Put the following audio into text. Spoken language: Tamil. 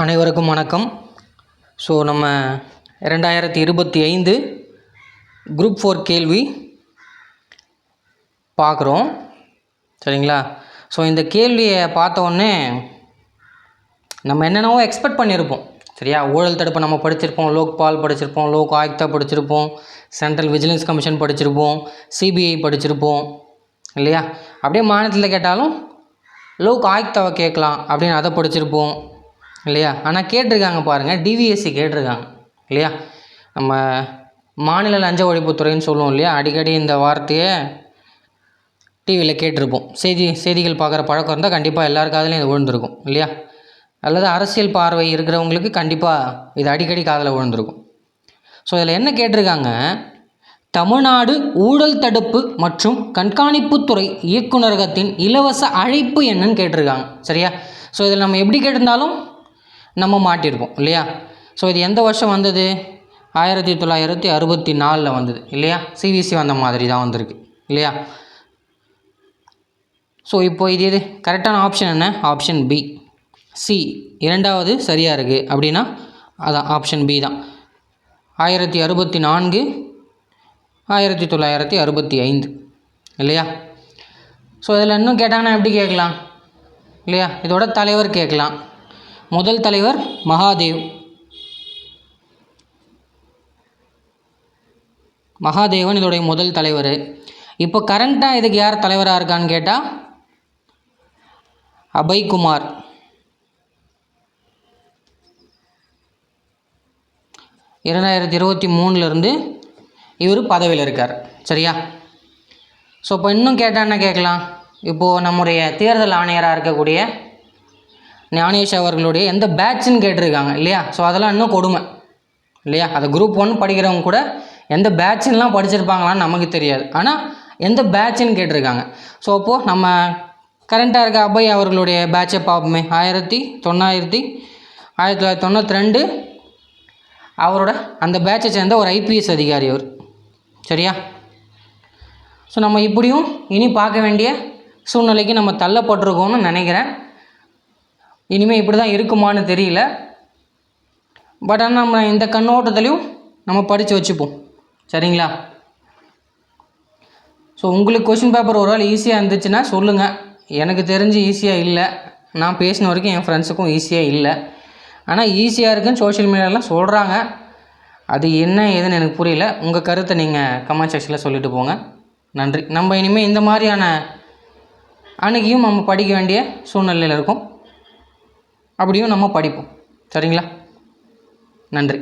அனைவருக்கும் வணக்கம். ஸோ நம்ம இரண்டாயிரத்தி இருபத்தி ஐந்து குரூப் ஃபோர் கேள்வி பார்க்குறோம். சரிங்களா? ஸோ இந்த கேள்வியை பார்த்த உடனே நம்ம என்னென்னவோ எக்ஸ்பெக்ட் பண்ணியிருப்போம். சரியா? ஊழல் தடுப்பு நம்ம படிச்சிருப்போம். லோக்பால் படிச்சிருப்போம். லோக் ஆயுக்தா படிச்சிருப்போம். சென்ட்ரல் விஜிலன்ஸ் கமிஷன் படிச்சிருப்போம். சிபிஐ படிச்சிருப்போம். இல்லையா? அப்படியே மாநிலத்தில் கேட்டாலும் லோக் ஆயுக்தாவை கேட்கலாம் அப்படின்னு அதை படிச்சிருப்போம். இல்லையா? ஆனால் கேட்டிருக்காங்க பாருங்கள் டிவிஎஸ்சி கேட்டிருக்காங்க இல்லையா? நம்ம மாநில லஞ்ச ஒழிப்புத்துறைன்னு சொல்லுவோம் இல்லையா? அடிக்கடி இந்த வார்த்தையை டிவியில் கேட்டிருப்போம். செய்தி செய்திகள் பார்க்குற பழக்கம் இருந்தால் கண்டிப்பாக எல்லாருக்காதுலையும் இது விழுந்திருக்கும் இல்லையா? அல்லது அரசியல் பார்வை இருக்கிறவங்களுக்கு கண்டிப்பாக இது அடிக்கடி காதில் விழுந்திருக்கும். ஸோ இதில் என்ன கேட்டிருக்காங்க? தமிழ்நாடு ஊழல் தடுப்பு மற்றும் கண்காணிப்புத்துறை இயக்குநரகத்தின் இலவச அழைப்பு என்னன்னு கேட்டிருக்காங்க சரியா? ஸோ இதில் நம்ம எப்படி கேட்டிருந்தாலும் நம்ம மாட்டியிருப்போம் இல்லையா? ஸோ இது எந்த வருஷம் வந்தது? ஆயிரத்தி தொள்ளாயிரத்தி அறுபத்தி நாலில் வந்தது இல்லையா? சிவிசி வந்த மாதிரி தான் வந்திருக்கு இல்லையா? ஸோ இப்போ இது எது? கரெக்டான ஆப்ஷன் என்ன? ஆப்ஷன் பி சி இரண்டாவது சரியாக இருக்குது அப்படின்னா அதான் ஆப்ஷன் பி தான். ஆயிரத்தி அறுபத்தி நான்கு ஆயிரத்தி தொள்ளாயிரத்தி அறுபத்தி ஐந்து இல்லையா? ஸோ இதில் இன்னும் கேட்டாங்கன்னா எப்படி கேட்கலாம் இல்லையா? இதோட தலைவர் கேட்கலாம். முதல் தலைவர் மகாதேவ். மகாதேவன் இதோடைய முதல் தலைவர். இப்போ கரண்ட்டாக இதுக்கு யார் தலைவராக இருக்கான்னு கேட்டால் அபய்குமார். இரண்டாயிரத்தி இருபத்தி மூணுலேருந்து இவர் பதவியில் இருக்கார். சரியா? ஸோ இப்போ இன்னும் கேட்டால் என்ன கேட்கலாம்? இப்போது நம்முடைய தேர்தல் ஆணையராக இருக்கக்கூடிய ஞானேஷ் அவர்களுடைய எந்த பேட்ச்னு கேட்டிருக்காங்க இல்லையா? ஸோ அதெல்லாம் இன்னும் கொடுமை இல்லையா? அதை குரூப் ஒன் படிக்கிறவங்க கூட எந்த பேட்சுன்னெலாம் படிச்சிருப்பாங்களான்னு நமக்கு தெரியாது. ஆனால் எந்த பேட்சுன்னு கேட்டிருக்காங்க. ஸோ அப்போது நம்ம கரண்ட்டாக இருக்க அபய் அவர்களுடைய பேட்சை பார்ப்போமே. ஆயிரத்தி தொள்ளாயிரத்தி ஆயிரத்தி தொள்ளாயிரத்தி தொண்ணூற்றி ரெண்டு அவரோட அந்த பேட்சை சேர்ந்த ஒரு ஐபிஎஸ் அதிகாரி அவர். சரியா? ஸோ நம்ம இப்படியும் இனி பார்க்க வேண்டிய சூழ்நிலைக்கு நம்ம தள்ளப்பட்டிருக்கோம்னு நினைக்கிறேன். இனிமேல் இப்படி தான் இருக்குமான்னு தெரியல. பட் ஆனால் நம்ம இந்த கண்ணோட்டத்துலேயும் நம்ம படித்து வச்சுப்போம். சரிங்களா? ஸோ உங்களுக்கு கொஷின் பேப்பர் ஒரு ஆள் ஈஸியாக இருந்துச்சுன்னா சொல்லுங்கள் எனக்கு தெரிஞ்சு ஈஸியாக இல்லை. நான் பேசின வரைக்கும் என் ஃப்ரெண்ட்ஸுக்கும் ஈஸியாக இல்லை. ஆனால் ஈஸியாக இருக்குன்னு சோஷியல் மீடியாலாம் சொல்கிறாங்க அது என்ன ஏதுன்னு எனக்கு புரியல. உங்கள் கருத்தை நீங்கள் கமெண்ட் செக்ஷனில் சொல்லிட்டு போங்க. நன்றி. நம்ம இனிமேல் இந்த மாதிரியான அன்றைக்கியும் நம்ம படிக்க வேண்டிய சூழ்நிலையில் இருக்கும். அப்படியும் நம்ம படிப்போம். சரிங்களா? நன்றி.